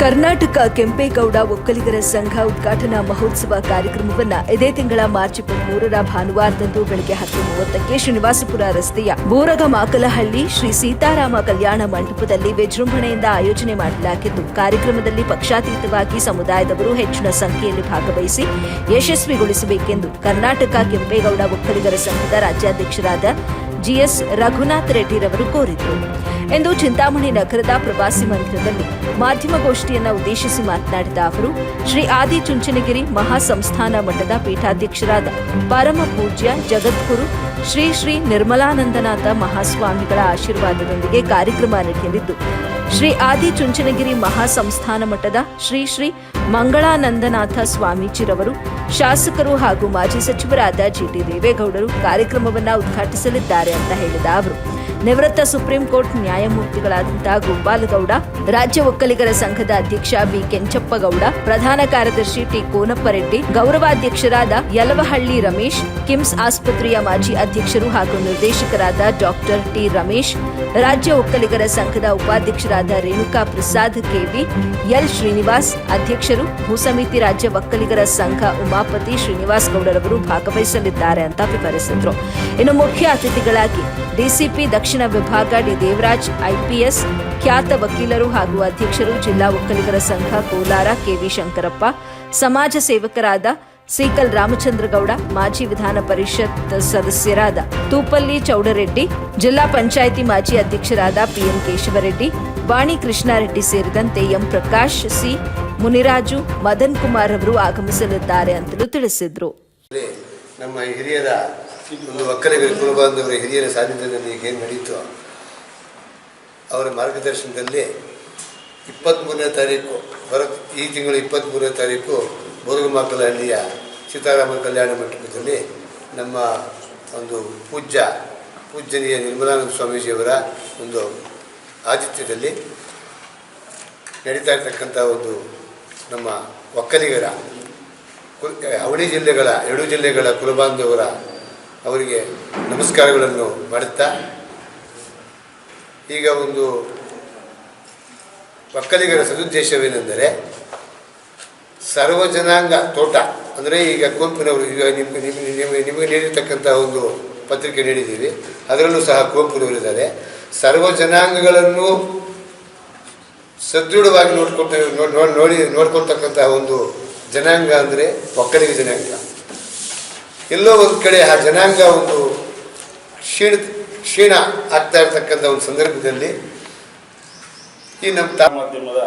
ಕರ್ನಾಟಕ ಕೆಂಪೇಗೌಡ ಒಕ್ಕಲಿಗರ ಸಂಘ ಉದ್ಘಾಟನಾ ಮಹೋತ್ಸವ ಕಾರ್ಯಕ್ರಮವನ್ನು ಇದೇ ತಿಂಗಳ ಮಾರ್ಚ್ ಇಪ್ಪತ್ಮೂರರ ಭಾನುವಾರದಂದು ಬೆಳಗ್ಗೆ ಹತ್ತು ಮೂವತ್ತಕ್ಕೆ ಶ್ರೀನಿವಾಸಪುರ ರಸ್ತೆಯ ಬೋರಗಮಾಕಲಹಳ್ಳಿ ಶ್ರೀ ಸೀತಾರಾಮ ಕಲ್ಯಾಣ ಮಂಟಪದಲ್ಲಿ ವಿಜೃಂಭಣೆಯಿಂದ ಆಯೋಜನೆ ಮಾಡಲಾಗಿದ್ದು, ಕಾರ್ಯಕ್ರಮದಲ್ಲಿ ಪಕ್ಷಾತೀತವಾಗಿ ಸಮುದಾಯದವರು ಹೆಚ್ಚಿನ ಸಂಖ್ಯೆಯಲ್ಲಿ ಭಾಗವಹಿಸಿ ಯಶಸ್ವಿಗೊಳಿಸಬೇಕೆಂದು ಕರ್ನಾಟಕ ಕೆಂಪೇಗೌಡ ಒಕ್ಕಲಿಗರ ಸಂಘದ ರಾಜ್ಯಾಧ್ಯಕ್ಷರಾದ ಜಿಎಸ್ ರಘುನಾಥ್ ರೆಡ್ಡಿರವರು ಕೋರಿದರು. ಎಂದು ಚಿಂತಾಮಣಿ ನಗರದ ಪ್ರವಾಸಿ ಮಂದಿರದಲ್ಲಿ ಮಾಧ್ಯಮಗೋಷ್ಠಿಯನ್ನು ಉದ್ದೇಶಿಸಿ ಮಾತನಾಡಿದ ಅವರು, ಶ್ರೀ ಆದಿ ಚುಂಚನಗಿರಿ ಮಹಾಸಂಸ್ಥಾನ ಮಠದ ಪೀಠಾಧ್ಯಕ್ಷರಾದ ಪರಮ ಪೂಜ್ಯ ಜಗದ್ಗುರು ಶ್ರೀ ಶ್ರೀ ನಿರ್ಮಲಾನಂದನಾಥ ಮಹಾಸ್ವಾಮಿಗಳ ಆಶೀರ್ವಾದದೊಂದಿಗೆ ಕಾರ್ಯಕ್ರಮ ನಡೆಯಲಿದ್ದು ಶ್ರೀ ಆದಿ ಚುಂಚನಗಿರಿ ಮಹಾಸಂಸ್ಥಾನ ಮಠದ ಶ್ರೀ ಶ್ರೀ ಮಂಗಳಾನಂದನಾಥ ಸ್ವಾಮೀಜಿರವರು, ಶಾಸಕರು ಹಾಗೂ ಮಾಜಿ ಸಚಿವರಾದ ಜಿಟಿ ದೇವೇಗೌಡರು ಕಾರ್ಯಕ್ರಮವನ್ನು ಉದ್ಘಾಟಿಸಲಿದ್ದಾರೆ ಅಂತ ಹೇಳಿದ ಅವರು. ನಿವೃತ್ತ ಸುಪ್ರೀಂ ಕೋರ್ಟ್ ನ್ಯಾಯಮೂರ್ತಿಗಳಾದಂತಹ ಗೋಪಾಲಗೌಡ ರಾಜ್ಯ ಒಕ್ಕಲಿಗರ ಸಂಘದ ಅಧ್ಯಕ್ಷ ಬಿ. ಕೆಂಚಪ್ಪಗೌಡ, ಪ್ರಧಾನ ಕಾರ್ಯದರ್ಶಿ ಟಿ. ಕೋನಪ್ಪರೆಡ್ಡಿ, ಗೌರವಾಧ್ಯಕ್ಷರಾದ ಯಲವಹಳ್ಳಿ ರಮೇಶ್, ಕಿಮ್ಸ್ ಆಸ್ಪತ್ರೆಯ ಮಾಜಿ ಅಧ್ಯಕ್ಷರು ಹಾಗೂ ನಿರ್ದೇಶಕರಾದ ಡಾಕ್ಟರ್ ಟಿ. ರಮೇಶ್, ರಾಜ್ಯ ಒಕ್ಕಲಿಗರ ಸಂಘದ ಉಪಾಧ್ಯಕ್ಷರಾದ ರೇಣುಕಾ ಪ್ರಸಾದ್ ಕೆವಿ ಎಲ್. ಶ್ರೀನಿವಾಸ್ ಅಧ್ಯಕ್ಷರು, ಭೂಸಮಿತಿ ರಾಜ್ಯ ಒಕ್ಕಲಿಗರ ಸಂಘ ಉಮಾಪತಿ ಶ್ರೀನಿವಾಸ್ ಗೌಡರವರು ಭಾಗವಹಿಸಲಿದ್ದಾರೆ ಅಂತ ವಿವರಿಸಿದ್ರು. ಇನ್ನು ಮುಖ್ಯ ಅತಿಥಿಗಳಾಗಿ ಡಿಸಿಪಿ ದಕ್ಷಿಣ ವಿಭಾಗ ಡಿ ದೇವರಾಜ್, ಐಪಿಎಸ್ ಖ್ಯಾತ ವಕೀಲರು ಹಾಗೂ ಅಧ್ಯಕ್ಷರು ಜಿಲ್ಲಾ ಒಕ್ಕಲಿಗರ ಸಂಘ ಕೋಲಾರ ಕೆವಿ ಶಂಕರಪ್ಪ, ಸಮಾಜ ಸೇವಕರಾದ ಸೀಕಲ್ ರಾಮಚಂದ್ರಗೌಡ, ಮಾಜಿ ವಿಧಾನ ಪರಿಷತ್ ಸದಸ್ಯರಾದ ತೂಪಲ್ಲಿ ಚೌಡರೆಡ್ಡಿ, ಜಿಲ್ಲಾ ಪಂಚಾಯಿತಿ ಮಾಜಿ ಅಧ್ಯಕ್ಷರಾದ ಪಿಎಂ ಕೇಶವರೆಡ್ಡಿ, ವಾಣಿ ಕೃಷ್ಣಾರೆಡ್ಡಿ ಸೇರಿದಂತೆ ಎಂ ಪ್ರಕಾಶ್, ಸಿ ಮುನಿರಾಜು, ಮದನ್ ಕುಮಾರ್ ಅವರು ಆಗಮಿಸಲಿದ್ದಾರೆ ಅಂತಲೂ ತಿಳಿಸಿದ್ರು. ನಮ್ಮ ಹಿರಿಯರ ಒಂದು ಒಕ್ಕಲಿಗರ ಕುಲಬಾಂಧವರ ಹಿರಿಯರ ಸಾನ್ನಿಧ್ಯದಲ್ಲಿ ಏನು ನಡೀತು, ಅವರ ಮಾರ್ಗದರ್ಶನದಲ್ಲಿ ಇಪ್ಪತ್ತ್ಮೂರನೇ ತಾರೀಕು ಹೊರ ಈ ತಿಂಗಳ ಇಪ್ಪತ್ತ್ಮೂರನೇ ತಾರೀಕು ಬೋರಗಮಾಕಲಹಳ್ಳಿಯ ಸೀತಾರಾಮ ಕಲ್ಯಾಣ ಮಂಟಪದಲ್ಲಿ ನಮ್ಮ ಒಂದು ಪೂಜ್ಯ, ಪೂಜ್ಯನೀಯ ನಿರ್ಮಲಾನಂದ ಸ್ವಾಮೀಜಿಯವರ ಒಂದು ಆತಿಥ್ಯದಲ್ಲಿ ನಡೀತಾ ಇರ್ತಕ್ಕಂಥ ಒಂದು ನಮ್ಮ ಒಕ್ಕಲಿಗರ ಕುಲ್ ಅವಳಿ ಜಿಲ್ಲೆಗಳ ಎರಡು ಜಿಲ್ಲೆಗಳ ಕುಲಬಾಂಧವರ ಅವರಿಗೆ ನಮಸ್ಕಾರಗಳನ್ನು ಮಾಡುತ್ತಾ, ಈಗ ಒಂದು ಒಕ್ಕಲಿಗರ ಸದುದ್ದೇಶವೇನೆಂದರೆ, ಸರ್ವಜನಾಂಗ ತೋಟ, ಅಂದರೆ ಈಗ ಕುವೆಂಪುನವರು, ಈಗ ನಿಮಗೆ ನಿಮ್ಮ- ನಿಮಗೆ ನೀಡಿರ್ತಕ್ಕಂಥ ಒಂದು ಪತ್ರಿಕೆ ನೀಡಿದ್ದೀವಿ, ಅದರಲ್ಲೂ ಸಹ ಕುವೆಂಪುನವರಿದ್ದಾರೆ ಸರ್ವ ಜನಾಂಗಗಳನ್ನು ಸದೃಢವಾಗಿ ನೋಡ್ಕೊಳ್ತ ನೋಡಿ, ನೋಡ್ಕೊಳ್ತಕ್ಕಂತಹ ಒಂದು ಜನಾಂಗ ಅಂದರೆ ಒಕ್ಕಲಿಗ ಜನಾಂಗ. ಎಲ್ಲೋ ಒಂದು ಕಡೆ ಆ ಜನಾಂಗ ಒಂದು ಕ್ಷೀಣ ಕ್ಷೀಣ ಆಗ್ತಾ ಇರತಕ್ಕಂಥ ಒಂದು ಸಂದರ್ಭದಲ್ಲಿ ಈ ನಮ್ಮ ತಾ ಮಾಧ್ಯಮದ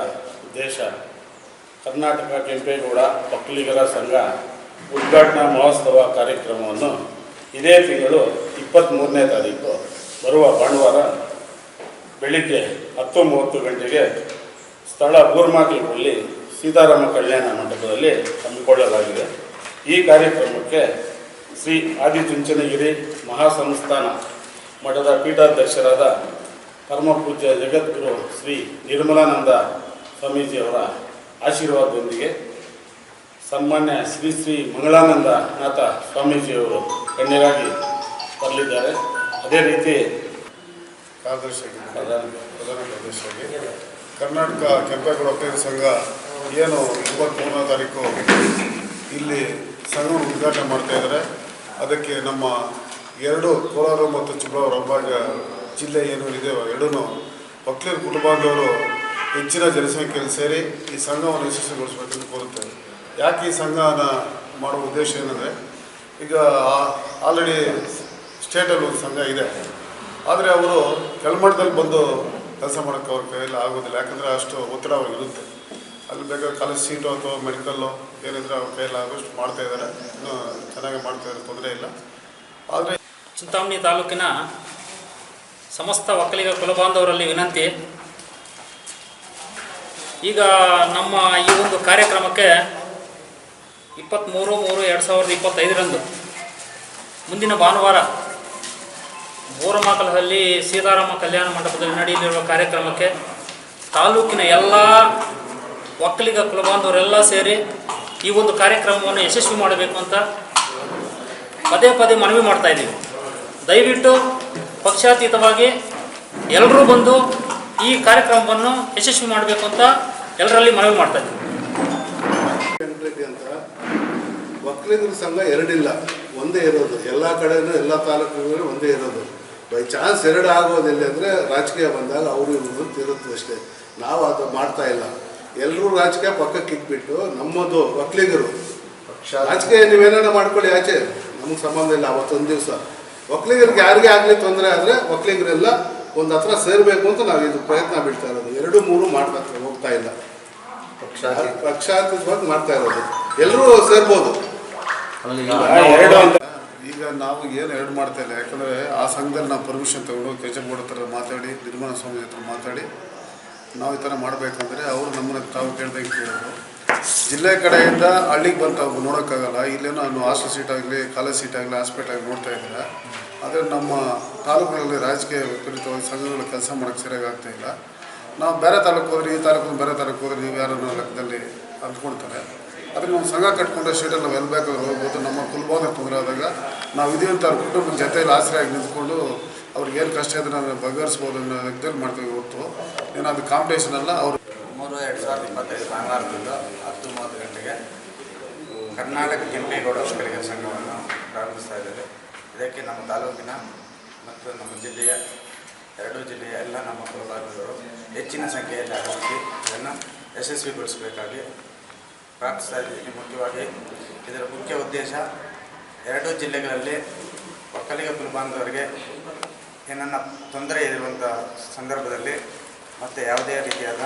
ಉದ್ದೇಶ ಕರ್ನಾಟಕ ಕೆಂಪೇಗೌಡ ಒಕ್ಕಲಿಗರ ಸಂಘ ಉದ್ಘಾಟನಾ ಮಹೋತ್ಸವ ಕಾರ್ಯಕ್ರಮವನ್ನು ಇದೇ ತಿಂಗಳು ಇಪ್ಪತ್ತ್ಮೂರನೇ ತಾರೀಕು ಬರುವ ಭಾನುವಾರ ಬೆಳಿಗ್ಗೆ ಹತ್ತು ಮೂವತ್ತು ಗಂಟೆಗೆ ಸ್ಥಳ ಬೂರ್ಮಾಕಲ್ಪಲ್ಲಿ ಸೀತಾರಾಮ ಕಲ್ಯಾಣ ಮಂಟಪದಲ್ಲಿ ಹಮ್ಮಿಕೊಳ್ಳಲಾಗಿದೆ. ಈ ಕಾರ್ಯಕ್ರಮಕ್ಕೆ ಶ್ರೀ ಆದಿಚುಂಚನಗಿರಿ ಮಹಾಸಂಸ್ಥಾನ ಮಠದ ಪೀಠಾಧ್ಯಕ್ಷರಾದ ಪರಮಪೂಜ್ಯ ಜಗದ್ಗುರು ಶ್ರೀ ನಿರ್ಮಲಾನಂದ ಸ್ವಾಮೀಜಿಯವರ ಆಶೀರ್ವಾದದೊಂದಿಗೆ ಸನ್ಮಾನ್ಯ ಶ್ರೀ ಶ್ರೀ ಮಂಗಳಾನಂದ ನಾಥ ಸ್ವಾಮೀಜಿಯವರು ಗಣ್ಯರಾಗಿ ಬರಲಿದ್ದಾರೆ ಅದೇ ರೀತಿ ಕಾರ್ಯದರ್ಶಿಯಾಗಿ ಪ್ರಧಾನ ಕಾರ್ಯದರ್ಶಿಯಾಗಿ ಕರ್ನಾಟಕ ಕೆಂಪೇಗೌಡ ಸಂಘ ಏನು ಇಪ್ಪತ್ತ್ಮೂರನೇ ತಾರೀಕು ಇಲ್ಲಿ ಸಂಘವನ್ನು ಉದ್ಘಾಟನೆ ಮಾಡ್ತಾ ಇದ್ದಾರೆ. ಅದಕ್ಕೆ ನಮ್ಮ ಎರಡು ಕೋಲಾರ ಮತ್ತು ಚಿಕ್ಕಬಳ್ಳಾಪುರ ಭಾಗ ಜಿಲ್ಲೆ ಏನು ಇದೆ ಎರಡೂ ಒಕ್ಕಲಿಗರ ಕುಟುಂಬದವರು ಹೆಚ್ಚಿನ ಜನಸಂಖ್ಯೆಯಲ್ಲಿ ಸೇರಿ ಈ ಸಂಘವನ್ನು ಯಶಸ್ವಿಗೊಳಿಸಬೇಕೆಂದು ಕೋರುತ್ತೇವೆ ಯಾಕೆ ಈ ಸಂಘನ ಮಾಡುವ ಉದ್ದೇಶ ಏನಂದರೆ, ಈಗ ಆಲ್ರೆಡಿ ಸ್ಟೇಟಲ್ಲಿ ಒಂದು ಸಂಘ ಇದೆ. ಆದರೆ ಅವರು ಕೆಳಮಟ್ಟದಲ್ಲಿ ಬಂದು ಕೆಲಸ ಮಾಡೋಕ್ಕೆ ಅವ್ರ ಕೈಯಲ್ಲಿ ಆಗೋದಿಲ್ಲ. ಯಾಕಂದರೆ ಅಷ್ಟು ಒತ್ತಡ ಅವ್ರಿಗೆ ಇರುತ್ತೆ. ಅಲ್ಲಿ ಬೇಕಾದ್ರೆ ಕಾಲೇಜ್ ಸೀಟು ಅಥವಾ ಮೆಡಿಕಲ್ಲು ಏನಿದ್ರೆ ಅವ್ರ ಕೈಯಲ್ಲಿ ಆದಷ್ಟು ಮಾಡ್ತಾ ಇದ್ದಾರೆ. ಇನ್ನೂ ಚೆನ್ನಾಗಿ ಮಾಡ್ತಾ ಇದ್ದಾರೆ, ತೊಂದರೆ ಇಲ್ಲ. ಆದರೆ ಚಿಂತಾಮಣಿ ತಾಲೂಕಿನ ಸಮಸ್ತ ಒಕ್ಕಲಿಗ ಕುಲಬಾಂಧವರಲ್ಲಿ ವಿನಂತಿ. ಈಗ ನಮ್ಮ ಈ ಒಂದು ಕಾರ್ಯಕ್ರಮಕ್ಕೆ ಇಪ್ಪತ್ತ್ಮೂರು ಮೂರು, ಎರಡು ಸಾವಿರದ ಇಪ್ಪತ್ತೈದರಂದು ಮುಂದಿನ ಭಾನುವಾರ ಬೋರಮಾಕಲದಲ್ಲಿ ಸೀತಾರಾಮ ಕಲ್ಯಾಣ ಮಂಟಪದಲ್ಲಿ ನಡೆಯಲಿರುವ ಕಾರ್ಯಕ್ರಮಕ್ಕೆ ತಾಲೂಕಿನ ಎಲ್ಲ ಒಕ್ಕಲಿಗ ಕುಲಬಾಂಧವರೆಲ್ಲ ಸೇರಿ ಈ ಒಂದು ಕಾರ್ಯಕ್ರಮವನ್ನು ಯಶಸ್ವಿ ಮಾಡಬೇಕು ಅಂತ ಪದೇ ಪದೇ ಮನವಿ ಮಾಡ್ತಾ ಇದ್ದೀವಿ. ದಯವಿಟ್ಟು ಪಕ್ಷಾತೀತವಾಗಿ ಎಲ್ಲರೂ ಬಂದು ಈ ಕಾರ್ಯಕ್ರಮವನ್ನು ಯಶಸ್ವಿ ಮಾಡಬೇಕು ಅಂತ ಎಲ್ಲರಲ್ಲಿ ಮನವಿ ಮಾಡ್ತಾ ಇದ್ದೀನಿ ಅಂತ ಒಕ್ಕಲಿಗರ ಸಂಘ ಎರಡಿಲ್ಲ, ಒಂದೇ ಇರೋದು. ಎಲ್ಲ ಕಡೆನೂ ಎಲ್ಲ ತಾಲೂಕುಗಳು ಒಂದೇ ಇರೋದು. ಬೈ ಚಾನ್ಸ್ ಎರಡು ಆಗೋದಿಲ್ಲ ಅಂದರೆ ರಾಜಕೀಯ ಬಂದಾಗ ಅವರು ಇವರು ಅಷ್ಟೇ. ನಾವು ಅದು ಮಾಡ್ತಾ ಇಲ್ಲ. ಎಲ್ಲರೂ ರಾಜಕೀಯ ಪಕ್ಕಕ್ಕೆ ಇಟ್ಬಿಟ್ಟು ನಮ್ಮದು ಒಕ್ಕಲಿಗರು ರಾಜಕೀಯ ನೀವೇನಾರ ಮಾಡ್ಕೊಳ್ಳಿ ಆಚೆ. ನಮಗೆ ಸಂಬಂಧ ಇಲ್ಲ ಅವತ್ತೊಂದು ದಿವಸ. ಒಕ್ಕಲಿಗರಿಗೆ ಯಾರಿಗೆ ಆಗಲಿ ತೊಂದರೆ ಆದರೆ ಒಕ್ಕಲಿಗರೆಲ್ಲ ಒಂದು ಹತ್ರ ಸೇರಬೇಕು ಅಂತ ನಾವು ಇದು ಪ್ರಯತ್ನ ಬೀಳ್ತಾ ಇರೋದು. ಎರಡು ಮೂರು ಮಾಡ್ತಾ ಹೋಗ್ತಾ ಇಲ್ಲ. ಪಕ್ಷಾತೀತ. ಪಕ್ಷಾತೀತವಾಗಿ ಮಾಡ್ತಾ ಇರೋದು. ಎಲ್ಲರೂ ಸೇರ್ಬೋದು. ಈಗ ನಾವು ಏನು ಎರಡು ಮಾಡ್ತಾ ಇಲ್ಲ? ಯಾಕಂದರೆ ಆ ಸಂಘದಲ್ಲಿ ನಾವು ಪರ್ಮಿಷನ್ ತಗೊಂಡು ಕೆಚಪ್ ಹತ್ರ ಮಾತಾಡಿ ನಿರ್ಮಾಣ ಸ್ವಾಮಿ ಹತ್ರ ಮಾತಾಡಿ ನಾವು ಈ ಥರ ಮಾಡಬೇಕಂದ್ರೆ ಅವರು ನಮ್ಮನ್ನು ತಾವು ಕೇಳ್ದಂಗೆ ಕೇಳೋದು ಜಿಲ್ಲೆ ಕಡೆಯಿಂದ ಹಳ್ಳಿಗೆ ಬಂದು ತಾವು ನೋಡೋಕ್ಕಾಗಲ್ಲ. ಇಲ್ಲೇನೋ ನಾನು ಹಾಸ್ಟೆಲ್ ಸೀಟ್ ಆಗಲಿ, ಕಾಲೇಜ್ ಸೀಟ್ ಆಗಲಿ ಹಾಸ್ಪಿಟಲ್ ನೋಡ್ತಾ ಇದ್ದಾರೆ. ಆದರೆ ನಮ್ಮ ತಾಲೂಕುಗಳಲ್ಲಿ ರಾಜಕೀಯ ಕುರಿತವಾಗಿ ಸಂಘಗಳು ಕೆಲಸ ಮಾಡೋಕ್ಕೆ ಸರಿಯಾಗಿ ಆಗ್ತಾ ನಾವು ಬೇರೆ ತಾಲೂಕು ಹೋದ್ರೆ ಈ ತಾಲೂಕು ಬೇರೆ ತಾಲೂಕು ಹೋದ್ರೆ ನೀವು ಯಾರನ್ನೋ ಲೆಕ್ಕದಲ್ಲಿ ಅಂದ್ಕೊಳ್ತಾರೆ. ಆದರೆ ನಾವು ಸಂಘ ಕಟ್ಕೊಂಡ್ರೆ ಸ್ಟೇಟಲ್ಲಿ ನಾವು ಎಲ್ಲಿ ಬೇಕಾದ್ರೂ ಹೋಗ್ಬೋದು. ನಮ್ಮ ಕುಲಭೋಗ ತೊಂದರೆ ಆದಾಗ ನಾವು ಅವ್ರ ಕುಟುಂಬದ ಜೊತೆಯಲ್ಲಿ ಆಸರೆಯಾಗಿ ನಿಂತ್ಕೊಂಡು ಅವ್ರಿಗೆ ಏನು ಕಷ್ಟ ಇದ್ರೆ ನಾನು ಬಗೆಹರಿಸ್ಬೋದು ಅನ್ನೋ ಲೆಕ್ಕದಲ್ಲಿ ಮಾಡ್ತೀವಿ ಹೊರತು. ಅದು ಕಾಂಪಿಟೇಷನ್ ಅಲ್ಲ, ಅವರು ಮೂರು ಎರಡು ಸಾವಿರದ ಇಪ್ಪತ್ತೈದು ಭಾನುವಾರದಿಂದ ಹತ್ತು ಮೂವತ್ತು ಗಂಟೆಗೆ ಕರ್ನಾಟಕ ಕೆಂಪೇಗೌಡ ಒಕ್ಕಲಿಗರ ಸಂಘವನ್ನು ಪ್ರಾರಂಭಿಸ್ತಾ ಇದ್ದೇವೆ ಇದಕ್ಕೆ ನಮ್ಮ ತಾಲೂಕಿನ ಮತ್ತು ನಮ್ಮ ಜಿಲ್ಲೆಯ ಎರಡೂ ಜಿಲ್ಲೆಯ ಎಲ್ಲ ನಮ್ಮ ಕುಲಭಾಗಗಳು ಹೆಚ್ಚಿನ ಸಂಖ್ಯೆಯಲ್ಲಿ ಆಗಮಿಸಿ ಇದನ್ನು ಯಶಸ್ವಿಗೊಳಿಸಬೇಕಾಗಿ ಪ್ರಾರ್ಥಿಸ್ತಾ ಇದ್ದೀನಿ ಮುಖ್ಯವಾಗಿ ಇದರ ಮುಖ್ಯ ಉದ್ದೇಶ ಎರಡೂ ಜಿಲ್ಲೆಗಳಲ್ಲಿ ಒಕ್ಕಲಿಗ ಕುಲಬಾಂಧವರಿಗೆ ಏನನ್ನ ತೊಂದರೆ ಇರುವಂಥ ಸಂದರ್ಭದಲ್ಲಿ ಮತ್ತು ಯಾವುದೇ ರೀತಿಯಾದ